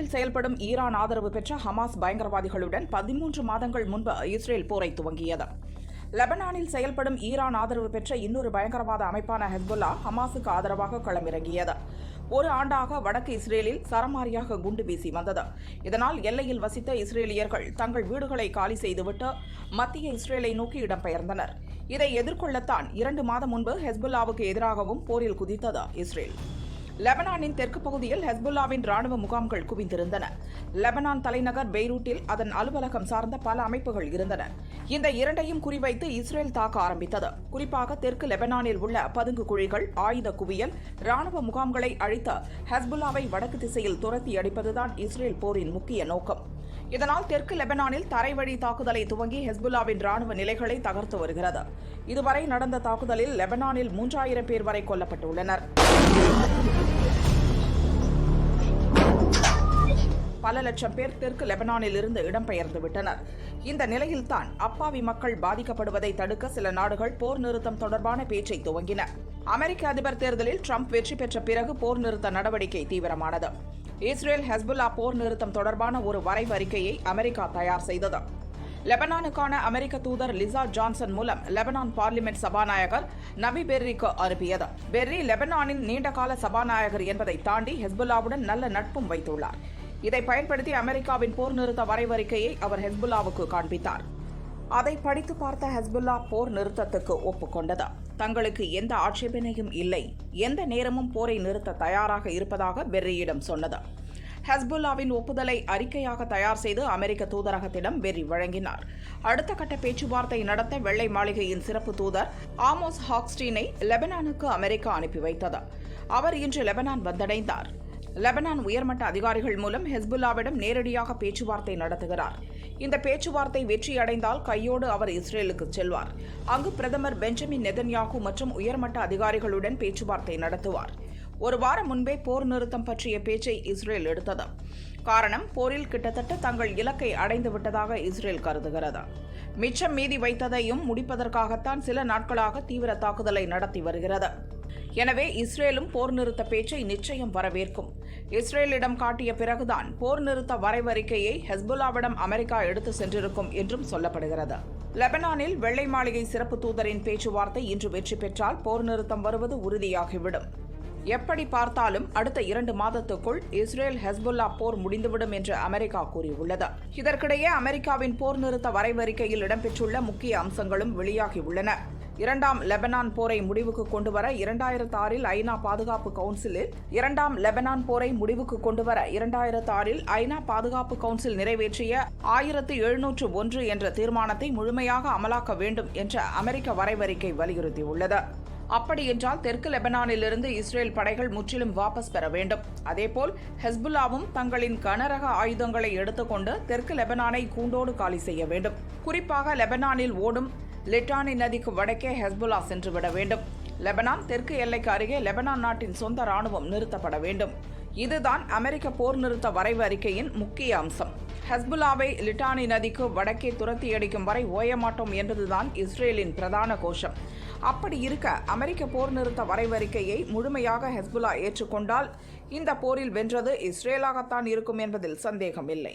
காசாவில் செயல்படும் ஈரான் ஆதரவு பெற்ற ஹமாஸ் பயங்கரவாதிகளுடன் பதிமூன்று மாதங்கள் முன்பு இஸ்ரேல் போரை துவங்கியது. லெபனானில் செயல்படும் ஈரான் ஆதரவு பெற்ற இன்னொரு பயங்கரவாத அமைப்பான ஹெஸ்புல்லா ஹமாஸுக்கு ஆதரவாக களமிறங்கியது. ஒரு ஆண்டாக வடக்கு இஸ்ரேலில் சரமாரியாக குண்டு வீசி வந்தது. இதனால் எல்லையில் வசித்த இஸ்ரேலியர்கள் தங்கள் வீடுகளை காலி செய்துவிட்டு மத்திய இஸ்ரேலை நோக்கி இடம்பெயர்ந்தனர். இதை எதிர்கொள்ளத்தான் இரண்டு மாதம் முன்பு ஹெஸ்புல்லாவுக்கு எதிராகவும் போரில் குதித்தது இஸ்ரேல். லெபனானின் தெற்கு பகுதியில் ஹெஸ்புல்லாவின் ராணுவ முகாம்கள் குவிந்திருந்தன. லெபனான் தலைநகர் பெய்ரூட்டில் அதன் அலுவலகம் சார்ந்த பல அமைப்புகள் இருந்தன. இந்த இரண்டையும் குறிவைத்து இஸ்ரேல் தாக்க ஆரம்பித்தது. குறிப்பாக தெற்கு லெபனானில் உள்ள பதுங்கு குழிகள் ஆயுத குவியல் ராணுவ முகாம்களை அழித்த ஹெஸ்புல்லாவை வடக்கு திசையில் துரத்தி அடிப்பதுதான் இஸ்ரேல் போரின் முக்கிய நோக்கம். இதனால் தெற்கு லெபனானில் தரைவழி தாக்குதலை துவங்கி ஹெஸ்புல்லாவின் ராணுவ நிலைகளை தகர்த்து வருகிறது. இதுவரை நடந்த தாக்குதலில் லெபனானில் மூன்றாயிரம் பேர் வரை கொல்லப்பட்டுள்ளனர். பல லட்சம் பேர் தெற்கு லெபனானில் இருந்து இடம்பெயர்ந்து விட்டனர். இந்த நிலையில்தான் அப்பாவி மக்கள் பாதிக்கப்படுவதை தடுக்க சில நாடுகள் போர் நிறுத்தம் தொடர்பான பேச்சை துவங்கின. அமெரிக்க அதிபர் தேர்தலில் ட்ரம்ப் வெற்றி பெற்ற பிறகு போர் நிறுத்த நடவடிக்கை தீவிரமானது. இஸ்ரேல் ஹெஸ்புல்லா போர் நிறுத்தம் தொடர்பான ஒரு வரைவு அறிக்கையை அமெரிக்கா தயார் செய்தது. லெபனானுக்கான அமெரிக்க தூதர் லிசா ஜான்சன் மூலம் லெபனான் பார்லிமெண்ட் சபாநாயகர் நபி பெர்ரிக்கு அனுப்பியது. பெர்ரி லெபனானின் நீண்டகால சபாநாயகர் என்பதை தாண்டி ஹெஸ்புல்லாவுடன் நல்ல நட்பும் வைத்துள்ளார். இதை பயன்படுத்தி அமெரிக்காவின் போர் நிறுத்த வரைவறிக்கையை அவர் ஹெஸ்புல்லாவுக்கு காண்பித்தார். அதை படித்து பார்த்த ஹெஸ்புல்லா போர் நிறுத்தத்துக்கு ஒப்புக்கொண்டது தங்களுக்கு எந்த ஆட்சேபனையும் இல்லை. எந்த நேரமும் போரை நிறுத்த தயாராக இருப்பதாக பெர்ரியிடம் சொன்னது. ஹெஸ்புல்லாவின் ஒப்புதலை அறிக்கையாக தயார் செய்து அமெரிக்க தூதரகத்திடம் பெர்ரி வழங்கினார். அடுத்த கட்ட பேச்சுவார்த்தை நடத்த வெள்ளை மாளிகையின் சிறப்பு தூதர் ஆமோஸ் ஹாக்ஸ்டீனை லெபனானுக்கு அமெரிக்கா அனுப்பி வைத்தது. அவர் இன்று லெபனான் வந்தடைந்தார். லெபனான் உயர்மட்ட அதிகாரிகள் மூலம் ஹெஸ்புல்லாவிடம் நேரடியாக பேச்சுவார்த்தை நடத்துகிறார். இந்த பேச்சுவார்த்தை வெற்றியடைந்தால் கையோடு அவர் இஸ்ரேலுக்கு செல்வார். அங்கு பிரதமர் பெஞ்சமின் நெதன்யாகு மற்றும் உயர்மட்ட அதிகாரிகளுடன் பேச்சுவார்த்தை நடத்துவார். ஒரு வாரம் முன்பே போர் நிறுத்தம் பற்றிய பேச்சை இஸ்ரேல் எடுத்தது. காரணம் போரில் கிட்டத்தட்ட தங்கள் இலக்கை அடைந்து விட்டதாக இஸ்ரேல் கருதுகிறது. மிச்சம் மீதி வைத்ததையும் முடிப்பதற்காகத்தான் சில நாட்களாக தீவிர தாக்குதலை நடத்தி வருகிறது. எனவே இஸ்ரேலும் போர் நிறுத்த பேச்சை நிச்சயம் வரவேற்கும். இஸ்ரேலிடம் காட்டிய பிறகுதான் போர் நிறுத்த வரைவறிக்கையை ஹெஸ்புல்லாவிடம் அமெரிக்கா எடுத்து சென்றிருக்கும் என்றும் சொல்லப்படுகிறது. லெபனானில் வெள்ளை மாளிகை சிறப்பு தூதரின் பேச்சுவார்த்தை இன்று வெற்றி பெற்றால் போர் நிறுத்தம் வருவது உறுதியாகிவிடும். எப்படி பார்த்தாலும் அடுத்த இரண்டு மாதத்துக்குள் இஸ்ரேல் ஹெஸ்புல்லா போர் முடிந்துவிடும் என்று அமெரிக்கா கூறியுள்ளது. இதற்கிடையே அமெரிக்காவின் போர் நிறுத்த வரைவறிக்கையில் இடம்பெற்றுள்ள முக்கிய அம்சங்களும் வெளியாகியுள்ளன. இரண்டாம் லெபனான் போரை முடிவுக்கு கொண்டுவர இரண்டாயிரத்து ஆறில் ஐநா பாதுகாப்பு கவுன்சிலில் இரண்டாம் லெபனான் போரை முடிவுக்கு கொண்டுவர இரண்டாயிரத்து ஆறில் ஐநா பாதுகாப்பு கவுன்சில் நிறைவேற்றிய ஆயிரத்து எழுநூற்று ஒன்று என்ற தீர்மானத்தை முழுமையாக அமலாக்க வேண்டும் என்ற அமெரிக்க வரைவறிக்கை வலியுறுத்தியுள்ளது. அப்படியென்றால் தெற்கு லெபனானிலிருந்து இஸ்ரேல் படைகள் முற்றிலும் வாபஸ் பெற வேண்டும். அதேபோல் ஹெஸ்புல்லாவும் தங்களின் கனரக ஆயுதங்களை எடுத்துக்கொண்டு தெற்கு லெபனானை கூண்டோடு காலி செய்ய வேண்டும். குறிப்பாக லெபனானில் ஓடும் லிட்டானி நதிக்கு வடக்கே ஹெஸ்புல்லா சென்றுவிட வேண்டும். லெபனான் தெற்கு எல்லைக்கு அருகே லெபனான் நாட்டின் சொந்த ராணுவம் நிறுத்தப்பட வேண்டும். இதுதான் அமெரிக்க போர் நிறுத்த வரைவு அறிக்கையின் முக்கிய அம்சம். ஹெஸ்புல்லாவை லிட்டானி நதிக்கு வடக்கே துரத்தி அடிக்கும் வரை ஓயமாட்டோம் என்பதுதான் இஸ்ரேலின் பிரதான கோஷம். அப்படி இருக்க அமெரிக்க போர் நிறுத்த வரைவறிக்கையை முழுமையாக ஹெஸ்புல்லா ஏற்றுக்கொண்டால் இந்த போரில் வென்றது இஸ்ரேலாகத்தான் இருக்கும் என்பதில் சந்தேகமில்லை.